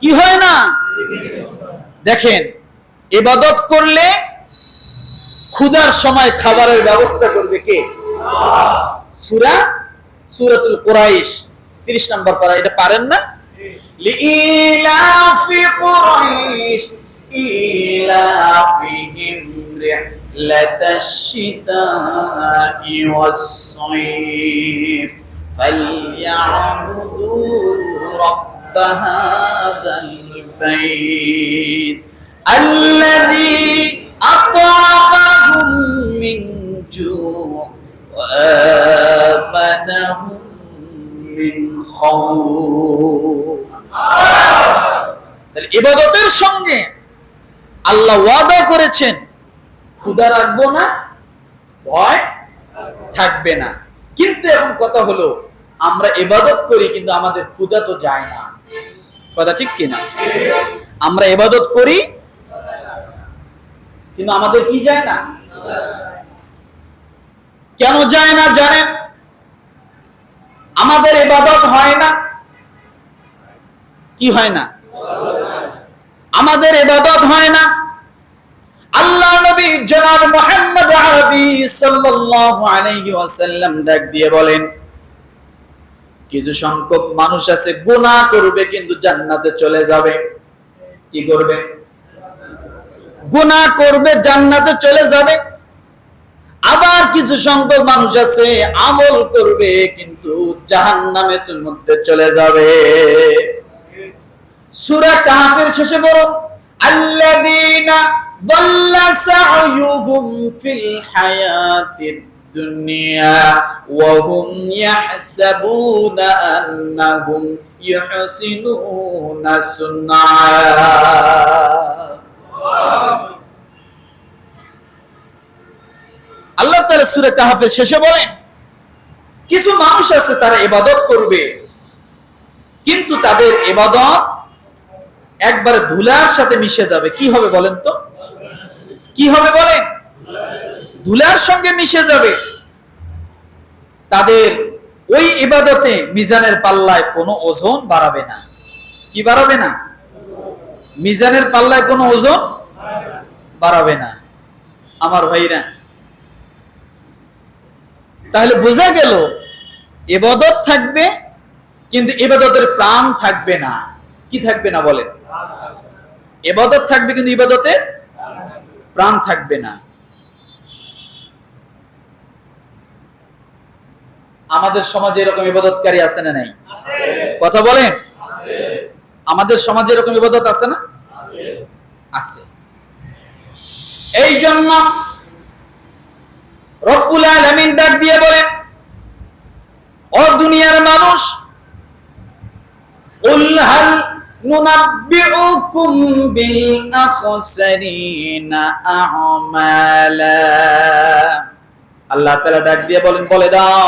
কি হয় না? দেখেন, ইবাদত করলে ক্ষুধার সময় খাবারের ব্যবস্থা করবে কে? সুরা? সুরাতুল কুরাইশ। 30 নম্বর পারা, এটা পারেন না? ফালইয়াবুদু রাব্ব হাযাল বাইত الذي أطعمهم من جوع وآمنهم من خوف তাহলে ইবাদতের সঙ্গে আল্লাহ ওয়াদা করেছেন ক্ষুদা রাখবো না ভয় থাকবে না কিন্তু এখন কথা হলো আমরা ইবাদত করি কিন্তু আমাদের ক্ষুদা তো যায় না কথা ঠিক কিনা? আমরা ইবাদত করি, কিন্তু আমাদের কি যায় না? কেন যায় না জানেন? আমাদের ইবাদত হয় না। কি হয় না? আমাদের ইবাদত হয় না। আল্লাহ নবী জনাব মুহাম্মদ আরবি সাল্লাল্লাহু আলাইহি ওয়াসাল্লাম ডাক দিয়ে বলেন কিছু সংখ্যক মানুষ আছে গুণা করবে কিন্তু জান্নাতে চলে যাবে। কি করবে? গুণা করবে, জান্নাতে চলে যাবে। আবার কিছু সংখ্যক মানুষ আছে, আমল করবে, কিন্তু জাহান নামে মধ্যে চলে যাবে। সুরা কাহাফের শেষে বলো আল্লাদিনা الدنيا وهم يحسبون أنهم يحسنون صنعا আল্লাহ তাআলা সূরা কাহফের শেষে বলেন কিছু মানুষ আছে তারা ইবাদত করবে কিন্তু তাদের ইবাদত একবারে ধুলার সাথে মিশে যাবে কি হবে বলেন তো কি হবে বলেন ধুলার সঙ্গে মিশে যাবে। তাদের ওই ইবাদতে মিজানের পাল্লায় কোনো ওজন বাড়াবে না। কি বাড়াবে না? মিজানের পাল্লায় কোনো ওজন বাড়াবে না। আমার ভাইরা, তাহলে বোঝা গেল এবাদত থাকবে কিন্তু এবাদতের প্রাণ থাকবে না। কি থাকবে না বলেন? এবাদত থাকবে কিন্তু ইবাদতের প্রাণ থাকবে না। আমাদের সমাজে এরকম ইবাদতকারী আছে না নাই কথা বলেন আমাদের সমাজে এরকম ইবাদত আছে না আছে এই জন্য রব্বুল আলামিন ডাক দিয়ে বলেন ও দুনিয়ার মানুষ قل هل ننبئكم بالأخسرين أعمالا আল্লাহ তাআলা ডাক দিয়ে বলেন বলে দাও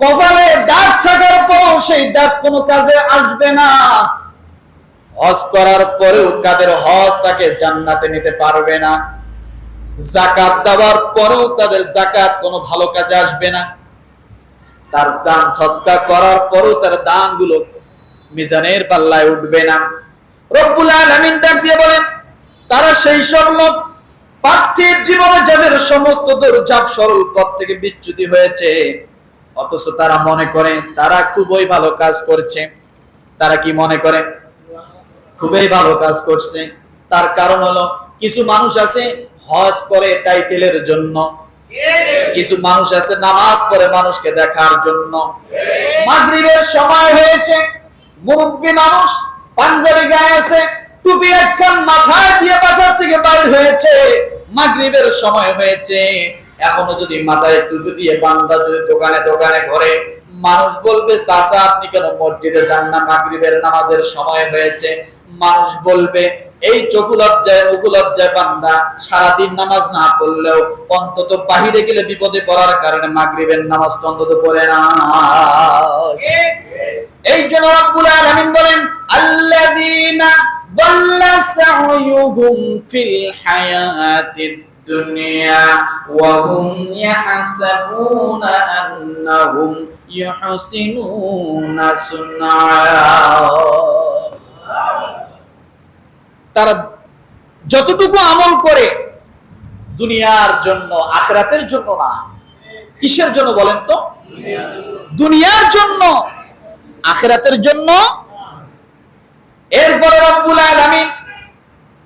কপালে দাগ থাকার পরও সেই দাগ কোনো কাজে আসবে না। হজ করার পরেও কাদের হজ তাকে জান্নাতে নিতে পারবে না। জাকাত দেওয়ার পরেও তাদের জাকাত কোনো ভালো কাজে আসবে না। তার দান সৎকা করার পরেও তার দানগুলো মিজানের পাল্লায় উঠবে না। রব্বুল আলামিন ডাক দিয়ে বলেন, তারা সেই সব লোক পার্থিব জীবনে যাদের সমস্ত দৌড়ঝাপ সরল পথ থেকে বিচ্যুতি হয়েছে অথচ তারা মনে করে, তারা খুবই ভালো কাজ করছে। তারা কি মনে করে? খুবই ভালো কাজ করছে। তার কারণ হলো, কিছু মানুষ আছে হজ করে টাইটেলের জন্য। কিছু মানুষ আছে নামাজ পড়ে মানুষকে দেখার জন্য। মাগরিবের সময় হয়েছে, মুরব্বী মানুষ পাঞ্জাবি গায়ে আছে, টুপি একখান মাথায় দিয়ে বাসার থেকে বাইর হয়েছে। মাগরিবের সময় হয়েছে এখনও যদি মাথায় টুপি দিয়ে বান্দা যদি দোকানে দোকানে, ঘরে মানুষ বলবে চাষা আপনি কেন মসজিদে যান না? মাগরিবের নামাজের সময় হয়েছে। মানুষ বলবে, এই চোখু লজ্জায়, মুখু লজ্জায় বান্দা, সারাদিন নামাজ না পড়লেও অন্তত বাহিরে গেলে বিপদে পড়ার কারণে মাগরিবের নামাজ অন্তত পড়ে না। এই জন্য রব্বুল আলামিন বলেন, আল্লাযীনা দাল্লা সা'য়ুহুম ফিল হায়াতিদ الدنيا وهم يحسبون أنهم يحسنون صنعا তারা যতটুকু আমল করে দুনিয়ার জন্য আখরাতের জন্য না কিসের জন্য বলেন তো দুনিয়ার জন্য আখরাতের জন্য এরপরে রব্বুল আলামিন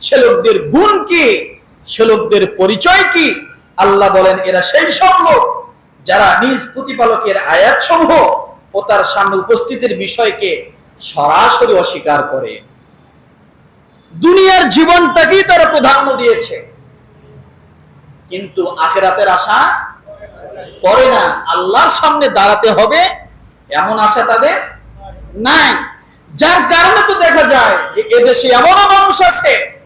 সে লোকদের গুণ কি? সে লোকদের পরিচয় কি? আল্লাহ বলেন, এরা সেই সব লোক যারা নিজ প্রতিপালকের আয়াত সমূহ ও তার সামনে উপস্থিতির বিষয়কে সরাসরি অস্বীকার করে। দুনিয়ার জীবনটাকেই তারা প্রাধান্য দিয়েছে। কিন্তু আখেরাতের আশা করে না। আল্লাহর সামনে দাঁড়াতে হবে এমন আশা তাদের নাই। যার কারণে তো দেখা যায় যে এদেশে এমনও মানুষ আছে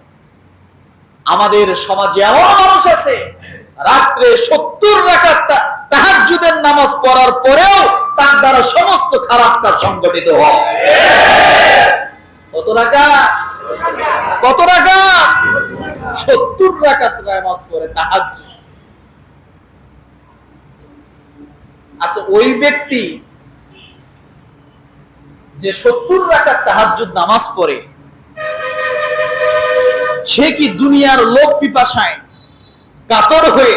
আমাদের সমাজে এমন মানুষ আছে, রাত্রে সত্তর রাখার তাহাজুদের নামাজ পড়ার পরেও তার দ্বারা সমস্ত খারাপ কাজ সংগঠিত হয়। কত রাখা কত রাখা সত্তর রাখাত নামাজ পড়ে তাহাজুদ আচ্ছা ওই ব্যক্তি যে সত্তর রাখার তাহাজুদ নামাজ পড়ে সে কি দুনিয়ার লোক পিপাসায় কাতর হয়ে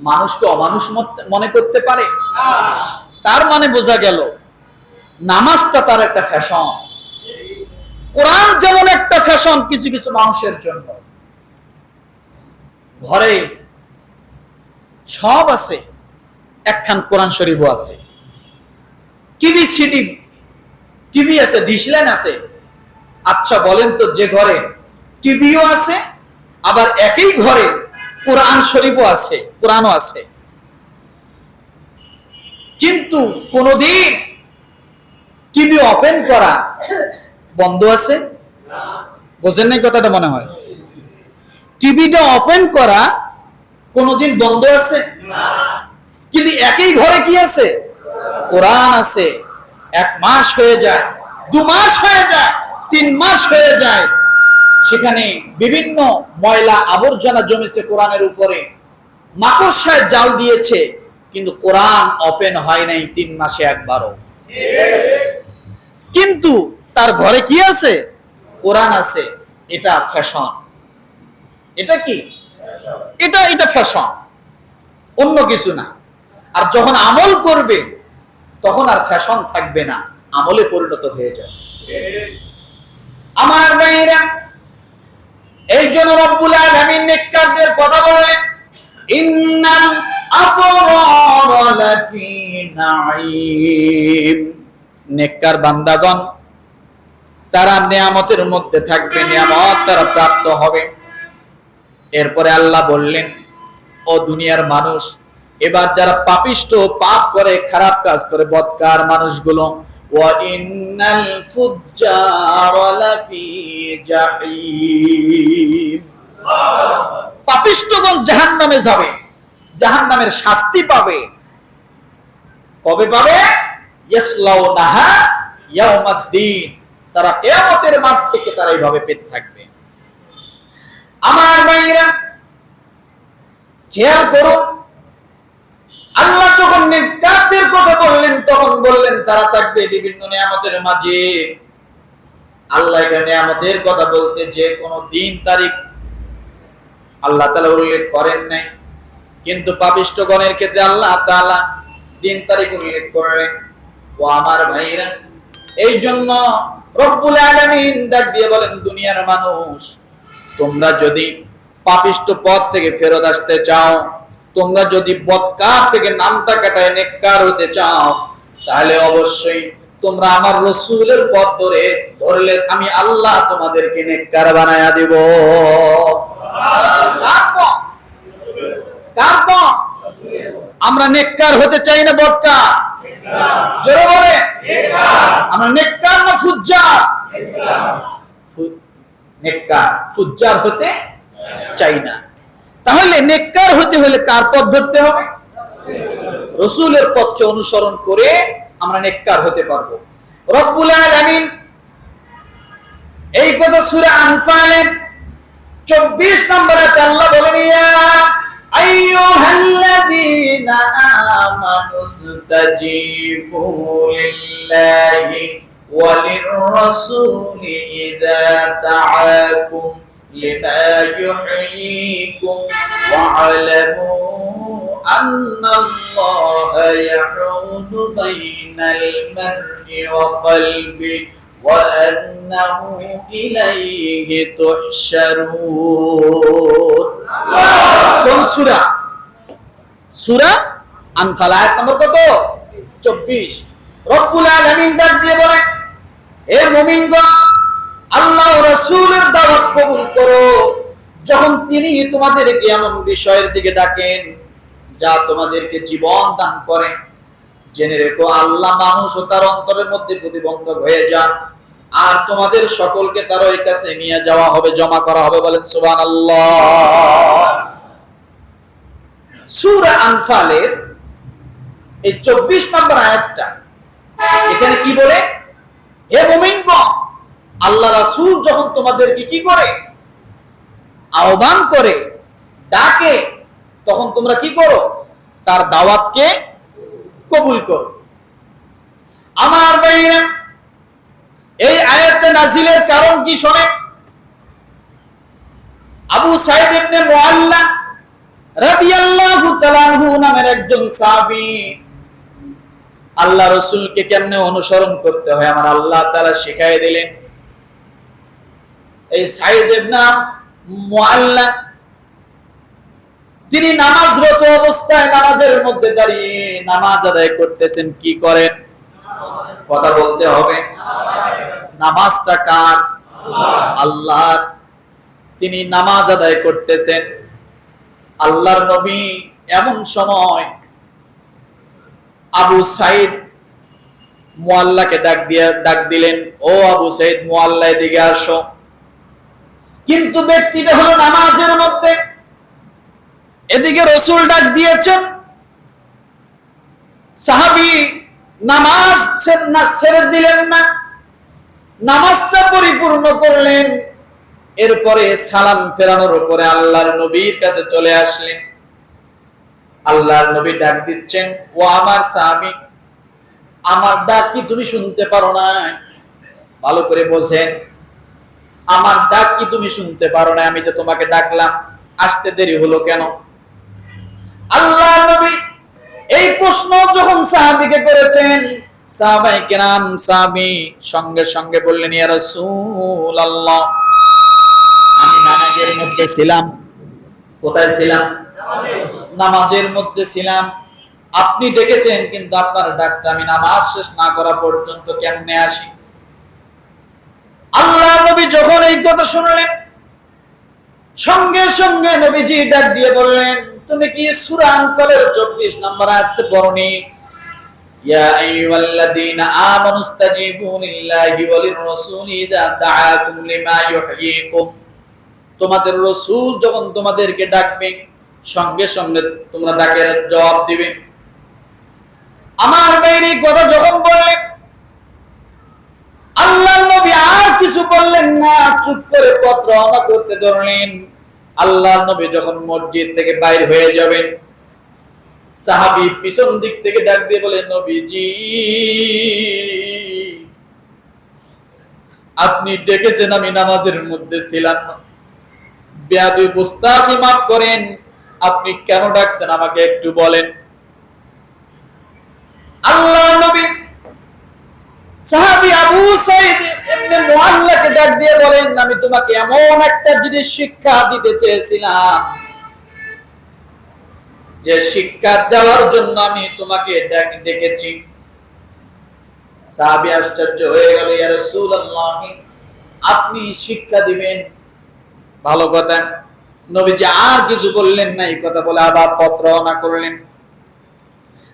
মানুষকে অমানুষ মনে করতে পারে? তার মানে বোঝা গেল, নামাজটা তার একটা ফ্যাশন কোরআন যেমন একটা ফ্যাশন কিছু কিছু মানুষের জন্য। ঘরে সব আছে, একখান কোরআন শরীফও আছে। টিভি সিডি টিভি আছে ডিসলাইন আছে। আচ্ছা বলেন তো যে ঘরে টিভিও আছে, আবার একই ঘরে কোরআন শরীফও আছে, কোরআনও আছে। কিন্তু কোনদিন টিভি ওপেন করা বন্ধ আছে? বোঝেন নাই কথাটা মনে হয়? টিভিটা ওপেন করা কোনদিন বন্ধ আছে? কিন্তু একই ঘরে কি আছে? কোরআন আছে। এক মাস হয়ে যায়, দু মাস হয়ে যায়, তিন মাস হয়ে যায় সেখানে বিভিন্ন ময়লা আবর্জনা জমেছে কোরআনের উপরে। মাকড়সায় জাল দিয়েছে, কিন্তু কোরআন ওপেন হয় নাই তিন মাসে একবারও। কিন্তু তার ঘরে কি আছে? কোরআন আছে, এটা ফ্যাশন। এটা কি? এটা এটা ফ্যাশন। অন্য কিছু না। আর যখন আমল করবে, তখন আর ফ্যাশন থাকবে না, আমলে পরিণত হয়ে যাবে। আমার ভাইরা এই জন্য রব্বুল আলামিন নেককারদের কথা বলেন, ইন্নাল আবরার লাফি নাঈম। নেককার বান্দাগণ, তারা নিয়ামতের মধ্যে থাকবে, নিয়ামত তারা প্রাপ্ত হবে। এরপরে আল্লাহ বললেন, ও দুনিয়ার মানুষ, এবার যারা পাপিষ্ট পাপ করে, খারাপ কাজ করে বদকার মানুষগুলো وَإِنَّ الْفُجَّارَ لَفِي جَحِيمٍ পাপিষ্টগণ জাহান্নামে যাবে জাহান্নামের শাস্তি পাবে কবে পাবে ইয়াসলাউনাহা ইয়াউমাদ্দিন তারা কিয়ামতের মাঠ থেকে তারা এইভাবে পেতে থাকবে আমার ভাইরা খেয়াল করুন আল্লাহ যখন নেককারদের কথা বললেন, তখন বললেন, তারা থাকবে বিভিন্ন নিয়ামতের মাঝে। আল্লাহ এটা নিয়ামতের কথা বলতে যে কোনো দিন তারিখ আল্লাহ তাআলা উল্লেখ করেন নাই। কিন্তু পাপিষ্টগণের ক্ষেত্রে আল্লাহ তাআলা দিন তারিখ উল্লেখ করলেন। ও আমার ভাইরা এই জন্য রব্বুল আলামিন ডাক দিয়ে বলেন, দুনিয়ার মানুষ, তোমরা যদি পাপিষ্ট পথ থেকে ফেরত আসতে চাও তোমরা যদি বদকার থেকে নামটা কাটায় নেককার হতে চাও তাহলে অবশ্যই তোমরা আমার রসুলের পথ ধরে ধরলে আমি আল্লাহ তোমাদেরকে নেককার বানায়া দিব? আমরা নেককার হতে চাই না বদকার জোরে বলে আমরা নেককার না ফুজ্জার? নেককার। ফুজ্জার হতে চাই না। তাহলে নেককার হতে হলে কার পথ ধরতে হবে? রসুলের পথকে অনুসরণ করে আমরা নেককার হতে পারব। রব্বুল আলামিন এই কথা সূরা আনফালের 24 নম্বরে আল্লাহ বলেন, ইয়া আইয়ুহাল্লাযীনা আমানু ইসতাজীবু লিল্লাহি লির-রাসূলি ইযা লিমা ইউহয়িকুম ওয়া'লামু আন্না আল্লাহা ইয়াহুলু বাইনাল মার'i ওয়া কলবিহি وأنه إليه تحشرون কোন সূরা সূরা আনফাল আয়াত নম্বর কত 24 রব্বুল আলামিন ডাক দিয়ে বলে হে মুমিনগণ আল্লাহ রাসূলের দাওয়াত কবুল করো। যখন তিনি তোমাদেরকে এমন বিষয়ের দিকে ডাকেন যা তোমাদেরকে জীবন দান করে, জেনে রেখো আল্লাহ মানুষ ও তার অন্তরের মধ্যে প্রতিবন্ধক হয়ে যান। আর তোমাদের সকলকে তার ওই কাছে নিয়ে যাওয়া হবে, জমা করা হবে বলেন সুবান সুরা আনফালের এই চব্বিশ নম্বর আয়াতটা, এখানে কি বলে? হে মোমিনগণ আল্লাহ রাসূল যখন তোমাদেরকে কি করে? আহ্বান করে, ডাকে, তখন তোমরা কি করো? তার দাওয়াতকে কবুল করো। আমার ভাইরা এই আয়াতে নাজিলের কারণ কি শোনে? আবু সাইদ ইবনে মুআল্লা রাদিয়াল্লাহু তাআলা নামের একজন সাহাবী, আল্লাহ রাসূলকে কেমনে অনুসরণ করতে হয়? আমার আল্লাহ তাআলা শিখাই দিলেন। এই সাইদ ইবনে মুআল্লা তিনি নামাজরত অবস্থায় নামাজের মধ্যে দাঁড়িয়ে নামাজ আদায় করতেছেন কি করেন? কথা বলতে হবে। নামাজটা কার? আল্লাহ তিনি নামাজ আদায় করতেছেন। আল্লাহর নবী এমন সময় আবু সাইদ মুআল্লাকে ডাক দিয়ে ডাক দিলেন ও আবু সাইদ মুআল্লা এদিকে আসো। কিন্তু ব্যক্তিটা হলো নামাজের মধ্যে। এদিকে রসুল ডাক দিয়েছেন, সাহাবি, নামাজ ছেড়ে দিলেন না। নামাজটা পরিপূর্ণ করলেন। এরপরে সালাম ফেরানোর উপরে আল্লাহর নবীর কাছে চলে আসলেন। আল্লাহর নবী ডাক দিচ্ছেন, ও আমার স্বামী আমার ডাক কি তুমি শুনতে পারো না? ভালো করে বোঝেন। আমার ডাক কি তুমি শুনতে পারো না আমি যে তোমাকে ডাকলাম, আসতে দেরি হলো কেন? আল্লাহ নবী এই প্রশ্ন যখন সাহাবিকে করেছেন, সাহাবাই কেরাম, সাহাবি সঙ্গে সঙ্গে বললেন, ইয়া রাসূলুল্লাহ, আমি নামাজের মধ্যে ছিলাম। কোথায় ছিলাম? নামাজের মধ্যে ছিলাম। আপনি দেখেছেন, কিন্তু আপনার ডাকটা আমি নামাজ শেষ না করা পর্যন্ত কেমনে আসি? আল্লাহ নবী যখন এই কথা শুনলেন, সঙ্গে সঙ্গে নবীজি ডাক দিয়ে বললেন, তুমি কি সূরা আনফালের 24 নম্বর আয়াত পড়নি? তোমাদের রাসূল যখন তোমাদেরকে ডাকবে, সঙ্গে সঙ্গে তোমরা ডাকের জবাব দিবে। আমার বাইরে কথা যখন বললেন আল্লাহ নবী আর কিছু বললেন না চুপ করে পত্র রওনা করতে ধরলেন। আল্লাহ নবী যখন মসজিদ থেকে বাইর হয়ে যাবেন, সাহাবি পিছন দিক থেকে ডাক দিয়ে বলে নবীজি, আপনি ডেকেছেন আমি নামাজের মধ্যে ছিলাম না। বেয়াদুই বুস্তাফি মাফ করেন, আপনি কেন ডাকছেন আমাকে একটু বলেন? আল্লাহ নবী যে আপনি শিক্ষা দিবেন? ভালো কথা। নবীজি আর কিছু বললেন না, এই কথা বলে আবার পত্র রওনা করলেন।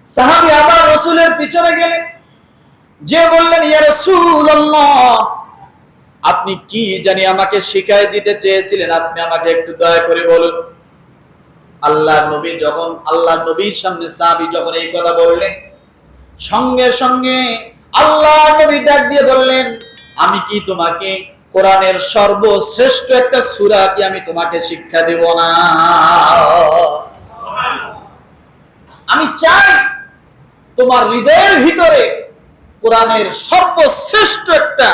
সাহাবী আবার রসুলের পিছনে গেলেন। যে বললেন আপনি কি জানি আমাকে শিখাই দিতে চেয়েছিলেন? আপনি আমাকে একটু দয়া করে বলুন। আল্লাহ নবী যখন, আল্লাহ নবীর সামনে সাহাবী যখন এই কথা বললেন, সঙ্গে সঙ্গে আল্লাহ নবী ডাক দিয়ে বললেন, আমি কি তোমাকে কোরআনের সর্বশ্রেষ্ঠ একটা সুরা কি আমি তোমাকে শিক্ষা দেব না? আমি চাই তোমার হৃদয়ের ভিতরে কোরআনের সর্বশ্রেষ্ঠ একটা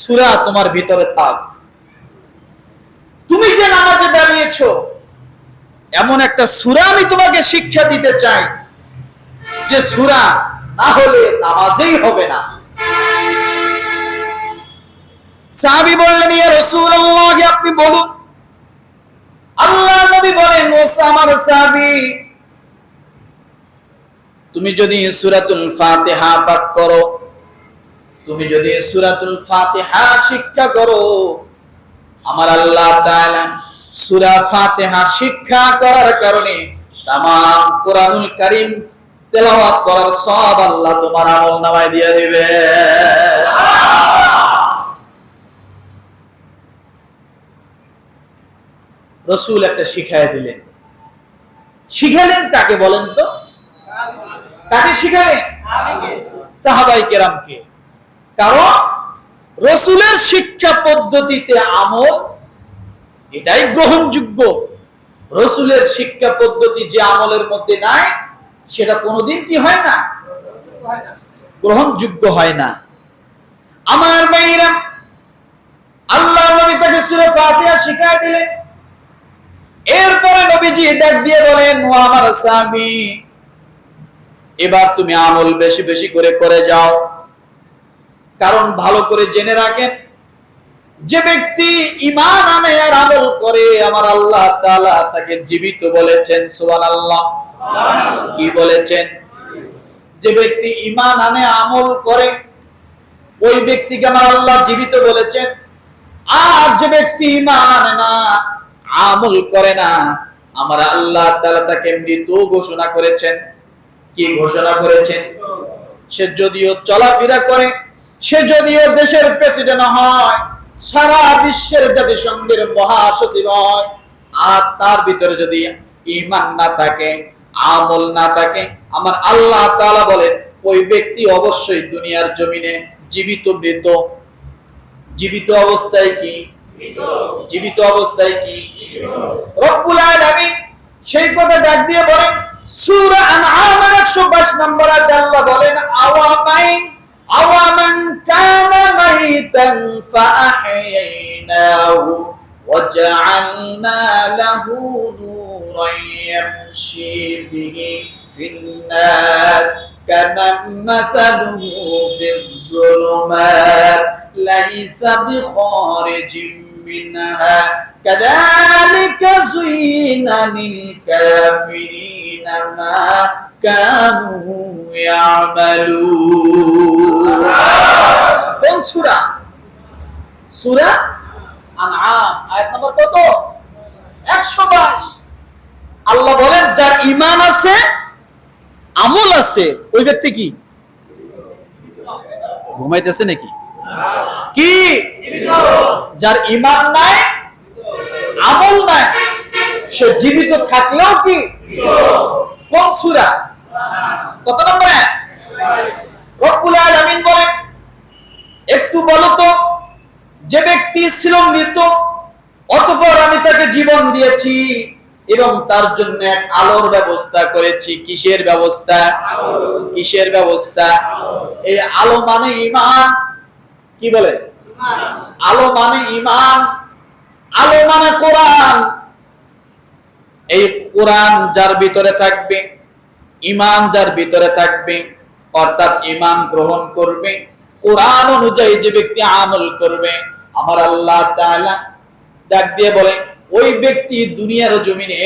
সূরা তোমার ভিতরে থাক। তুমি যে নামাজে দাঁড়িয়েছো, এমন একটা সূরা আমি তোমাকে শিক্ষা দিতে চাই যে সূরা না হলে নামাজেই হবে না। সাহাবী বললেন, ইয়া রাসূলুল্লাহ, আপনি বলুন। আল্লাহ নবী বলেন, মুসা, আমার সাহাবী, তুমি যদি সূরাতুল ফাতিহা পাঠ করো তুমি যদি সূরাতুল ফাতিহা শিক্ষা করো, আমার আল্লাহ সূরা ফাতিহা শিক্ষা করার কারণে তামাম কোরআনুল তেলাওয়াত করার সব আল্লাহ তোমার আমল নামায় দিয়ে দিবে। রসুল একটা শিখায় দিলেন। শিখালেন কাকে বলেন তো? কাকে শিখালেন সাহাবাই কেরামকে। কারণ রসুলের শিক্ষা পদ্ধতিতে আমল এটাই গ্রহণযোগ্য। রসুলের শিক্ষা পদ্ধতি যে আমলের মধ্যে নাই, সেটা কোনোদিন কি হয় না? গ্রহণযোগ্য হয় না। আমার ভাইরা আল্লাহ নবী তাকে সূরা ফাতিহা শিখায় দিলেন। এরপরে নবীজি ডাক দিয়ে বলেন, ও আমার স্বামী, এবার তুমি আমল বেশি বেশি করে করে যাও। কারণ ভালো করে জেনে রাখেন, যে ব্যক্তি ইমান আনে আর আমল করে, আমার আল্লাহ তাকে জীবিত বলেছেন, সুবহানাল্লাহ। কি বলেছেন? যে ব্যক্তি ইমান আনে, আমল করে, ওই ব্যক্তিকে আমার আল্লাহ জীবিত বলেছেন। আর যে ব্যক্তি ইমান আনে না, আমল করে না, আমার আল্লাহ তাআলা তাকে মৃত ঘোষণা করেছেন। কি ঘোষণা করেছেন? সে যদিও চলাফেরা করে সে যদিও দেশের প্রেসিডেন্ট হয়, সারা বিশ্বের জাতিসংঘের মহাসচিব হয়, আর তার ভিতরে যদি ইমান না থাকে, আমল না থাকে, আমার আল্লাহ তাআলা বলেন, ওই ব্যক্তি অবশ্যই দুনিয়ার জমিনে জীবিত মৃত। জীবিত অবস্থায় কি? জীবিত অবস্থায় কি? রব্বুল আলামিন সেই কথা ডাক দিয়ে বলেন, সূরা আনআমের 122 নম্বর আয়াতে আল্লাহ বলেন আওয়ামাইন أومن كان ميتا فأحييناه وجعلنا له نورا يمشي به في الناس كمن مثله في الظلمات ليس بخارج منها. كذلك زين للكافرين ما كانوا يعملون কোন সূরা সূরা আনআম আয়াত নম্বর কত 122 আল্লাহ বলেন যার ঈমান আছে আমল আছে ওই ব্যক্তি কি ঘুমাইতেছে নাকি কি যার ইমান নাই আমল নাই সে জীবিত থাকলেও কি কোন সূরা কত নম্বরে? রব্বুল আলামিন বলেন, একটু বলো তো, যে ব্যক্তি ছিল মৃত অতঃপর আমি তাকে জীবন দিয়েছি এবং তার জন্য এক আলোর ব্যবস্থা করেছি। কিসের ব্যবস্থা? কিসের ব্যবস্থা? এই আলো মানে ইমান কি বলে? আলো মানে ইমান আলো মানে কোরআন। এই কোরআন যার ভিতরে থাকবে ইমান যার ভিতরে থাকবে, অর্থাৎ ইমান গ্রহণ করবে, কোরআন অনুযায়ী যে ব্যক্তি আমল করবে, আমার আল্লাহ ডাক দিয়ে বলে, ওই ব্যক্তি দুনিয়ার জমিনে